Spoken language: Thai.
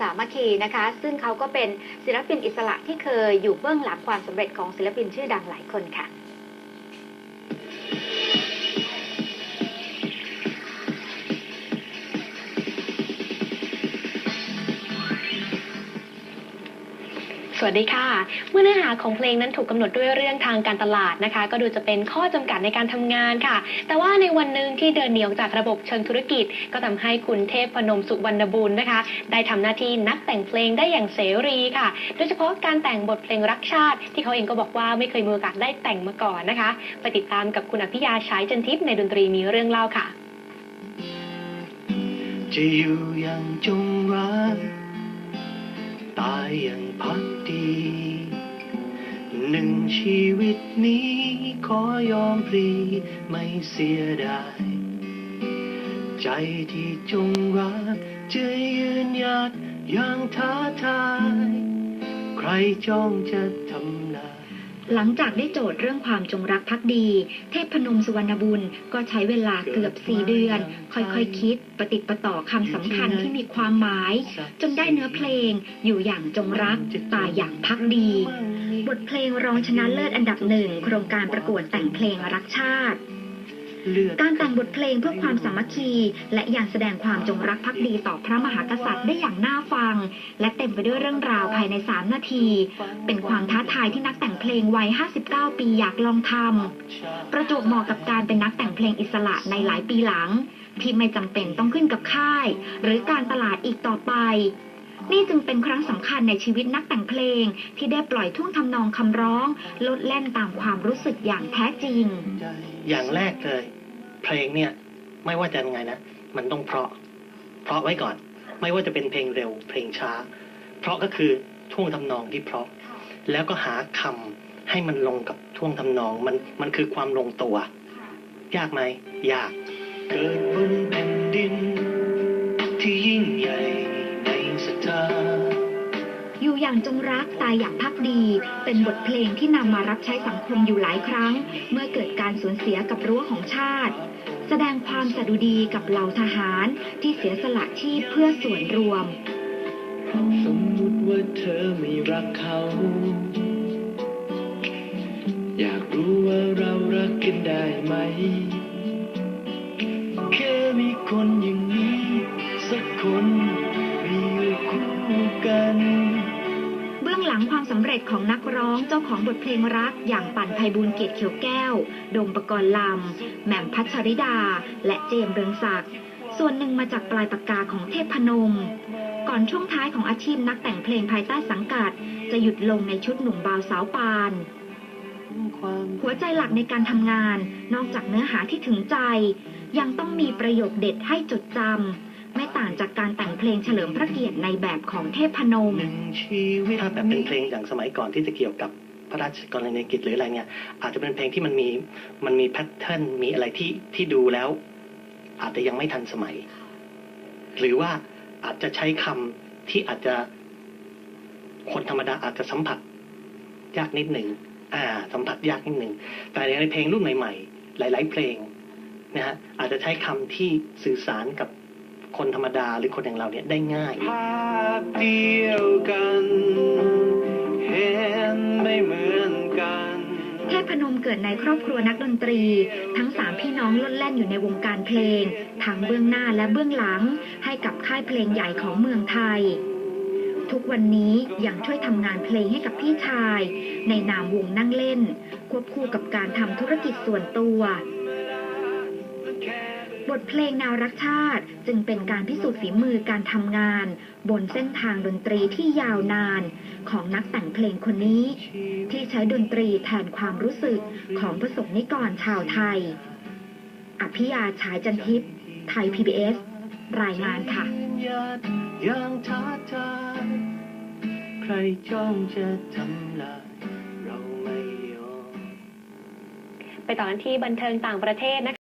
สามัคคีนะคะ ซึ่งเขาก็เป็นศิลปินอิสระที่เคยอยู่เบื้องหลังความสำเร็จของศิลปินชื่อดังหลายคนค่ะ สวัสดีค่ะ เมื่อเนื้อหาของเพลงนั้นถูกกำหนดด้วยเรื่องทางการตลาดนะคะ ก็ดูจะเป็นข้อจำกัดในการทำงานค่ะ แต่ว่าในวันหนึ่งที่เดินเหนียวจากระบบเชิงธุรกิจ ก็ทำให้คุณเทพพนมสุวรรณบุญนะคะ ได้ทำหน้าที่นักแต่งเพลงได้อย่างเสรีค่ะ โดยเฉพาะการแต่งบทเพลงรักชาติ ที่เขาเองก็บอกว่าไม่เคยมีโอกาสได้แต่งมาก่อนนะคะ ไปติดตามกับคุณอภิยาฉายจันทิพย์ในดนตรีมีเรื่องเล่าค่ะ จะอยู่อย่างจงรัก ตายอย่างพักดี หนึ่งชีวิตนี้ขอยอมพลีไม่เสียดาย ใจที่จงรักจะยืนหยัดอย่างท้าทาย ใครจ้องจะทำลาย หลังจากได้โจทย์เรื่องความจงรักภักดี เทพพนมสุวรรณบุญก็ใช้เวลาเกือบสี่เดือน ค่อยๆคคิดประติดประต่อคำสำคัญที่มีความหมาย จนได้เนื้อเพลงอยู่อย่างจงรักตายอย่างพักดี บทเพลงรองชนะเลิศอันดับหนึ่งโครงการประกวดแต่งเพลงรักชาติ การแต่งบทเพลงเพื่อความสามัคคี และยังแสดงความจงรักภักดีต่อพระมหากษัตริย์ได้อย่างน่าฟัง และเต็มไปด้วยเรื่องราวภายใน 3 นาที เป็นความท้าทายที่นักแต่งเพลงวัย 59 ปีอยากลองทำประจวบเหมาะกับการเป็นนักแต่งเพลงอิสระในหลายปีหลัง ที่ไม่จำเป็นต้องขึ้นกับค่าย หรือการตลาดอีกต่อไป นี่จึงเป็นครั้งสำคัญในชีวิตนักแต่งเพลง ที่ได้ปล่อยท่วงทำนองคำร้อง ลดแล่นตามความรู้สึกอย่างแท้จริง อย่างแรกเลย เพลงเนี่ยไม่ว่าจะยังไงนะ มันต้องเพราะ เพราะไว้ก่อน ไม่ว่าจะเป็นเพลงเร็ว เพลงช้า เพราะก็คือท่วงทำนองที่เพราะ แล้วก็หาคำให้มันลงกับท่วงทำนองมันมันคือความลงตัว ยากไหมยากเกิดบน อย่างจงรักตายอย่างพักดี เป็นบทเพลงที่นำมารับใช้สังคมอยู่หลายครั้ง เมื่อเกิดการสูญเสียกับรั้วของชาติ แสดงความสดุดีกับเหล่าทหารที่เสียสละชีพเพื่อส่วนรวม สมมติว่าเธอไม่รักเขา อยากรู้ว่าเรารักกันได้ไหม แค่มีคนอย่างนี้ สักคน มีอยู่คู่กัน บื้องหลังความสำเร็จของนักร้องเจ้าของบทเพลงรัก อย่างปั่นภัยบูลเกียรติเขียวแก้ว ดมปกรณ์ลำแหม่มพัชริดา และเจมเรืองศักดิ์ส่วนหนึ่งมาจากปลายปากกาของเทพพนม ก่อนช่วงท้ายของอาชีพนักแต่งเพลงภายใต้สังกัด จะหยุดลงในชุดหนุ่มบาวสาวปาน หัวใจหลักในการทำงาน นอกจากเนื้อหาที่ถึงใจ ยังต้องมีประโยคเด็ดให้จดจำ ไม่ต่างจากการแต่งเพลงเฉลิมพระเกียรติในแบบของเทพพนมถ้าแบบเป็นเพลงอย่างสมัยก่อนที่จะเกี่ยวกับพระราชกรณียกิจหรืออะไรเนี่ย อาจจะเป็นเพลงที่มันมีมันมีแพทเทิร์นมีอะไรที่ที่ดูแล้ว อาจจะยังไม่ทันสมัย หรือว่าอาจจะใช้คำที่อาจจะคนธรรมดาอาจจะสัมผัสยากนิดหนึ่งอ่า สัมผัสยากนิดหนึ่งแต่ในเพลงรุ่นใหม่ ๆ หลาย ๆ เพลงนะฮะอาจจะใช้คำที่สื่อสารกับ คนธรรมดาหรือคนอย่างเราเนี่ยได้ง่ายภาพเดียวกัน เห็นไม่เหมือนกันเทพพนมเกิดในครอบครัวนักดนตรี ทั้งสามพี่น้องล้นแล่นอยู่ในวงการเพลงทั้งเบื้องหน้าและเบื้องหลัง ให้กับค่ายเพลงใหญ่ของเมืองไทย ทุกวันนี้ยังช่วยทำงานเพลงให้กับพี่ชาย ในนามวงนั่งเล่น ควบคู่กับการทำธุรกิจส่วนตัว บทเพลงแนวรักชาติจึงเป็นการพิสูจน์ฝีมือการทำงาน บนเส้นทางดนตรีที่ยาวนาน ของนักแต่งเพลงคนนี้ ที่ใช้ดนตรีแทนความรู้สึกของประสบนิกรชาวไทย อภิยาฉายจันทิพย์ไทย PBS รายงานค่ะยังท้าทายใครจ้องจะทำลายเราไม่ยอมไปต่อกันที่บันเทิงต่างประเทศนะคะ